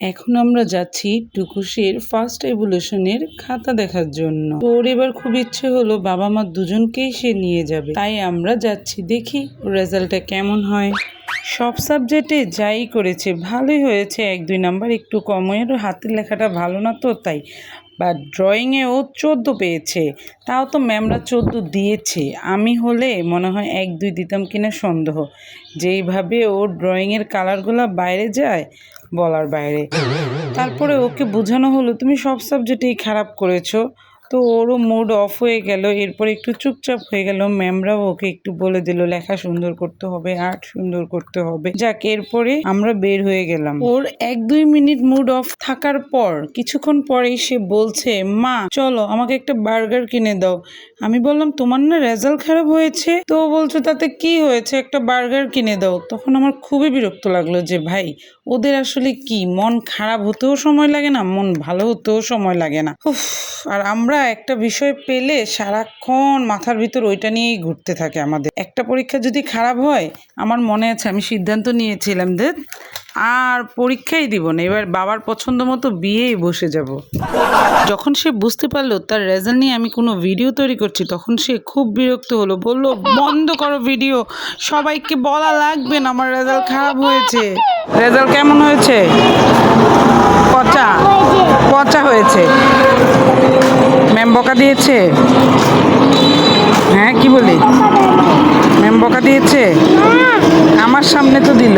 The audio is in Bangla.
এখন আমরা যাচ্ছি টুকুশের ফার্স্ট এভলিউশনের খাতা দেখার জন্য। ওর এবার খুব ইচ্ছে হলো বাবা মা দুজনকেই সে নিয়ে যাবে। তাই আমরা যাচ্ছি দেখি রেজাল্টটা কেমন হয়। সব সাবজেক্টে যাই করেছে, ভালোই হয়েছে। এক দুই নাম্বার একটু কম। হয়ে হাতের লেখাটা ভালো না তো, তাই বা ড্রয়িংয়ে ও চোদ্দ পেয়েছে। তাও তো ম্যামরা চোদ্দ দিয়েছে। আমি হলে মনে হয় এক, দুই দিতাম কিনা সন্দেহ। যেইভাবে ও ড্রয়িংয়ের কালারগুলো বাইরে যায়, বলার বাইরে। তারপরে ওকে বোঝানো হলো, তুমি সব সাবজেক্টেই খারাপ করেছ। তো ওরও মুড অফ হয়ে গেল। এরপর একটু চুপচাপ হয়ে গেল। ম্যামরাও ওকে একটু বলে দিল, লেখা সুন্দর করতে হবে, আর্ট সুন্দর করতে হবে। যাক, এরপরে আমরা বের হয়ে গেলাম। ওর এক দুই মিনিট মুড অফ থাকার পর, কিছুক্ষণ পরেই সে বলছে, মা, চলো, আমাকে একটা বার্গার কিনে দাও। আমি বললাম, তোমার না রেজাল্ট খারাপ হয়েছে? তো বলছো, তাতে কি হয়েছে? একটা বার্গার কিনে দাও। তখন আমার খুবই বিরক্ত লাগল যে, ভাই, ওদের আসলে কি? মন খারাপ হতেও সময় লাগে না, মন ভালো হতেও সময় লাগে না। আর আমরা একটা বিষয় পেলে সারাক্ষণ মাথার ভিতর ওইটা নিয়েই ঘুরতে থাকে আমাদের। একটা পরীক্ষা যদি খারাপ হয়, আমার মনে আছে আমি সিদ্ধান্ত নিয়েছিলাম যে আর পরীক্ষাই দিব না, এবার বাবার পছন্দ মতো বিয়েই বসে যাব। যখন সে বুঝতে পারল তার রেজাল্ট নিয়ে আমি কোনো ভিডিও তৈরি করছি, তখন সে খুব বিরক্ত হলো, বলল, বন্ধ করো ভিডিও সবাইকে বলা লাগবে না, আমার রেজাল্ট খারাপ হয়েছে। রেজাল্ট কেমন হয়েছে? পচা? পচা হয়েছে। ম্যাম বকা দিয়েছে? হ্যাঁ কি বলি? ম্যাম বকা দিয়েছে? আমার সামনে তো দিল।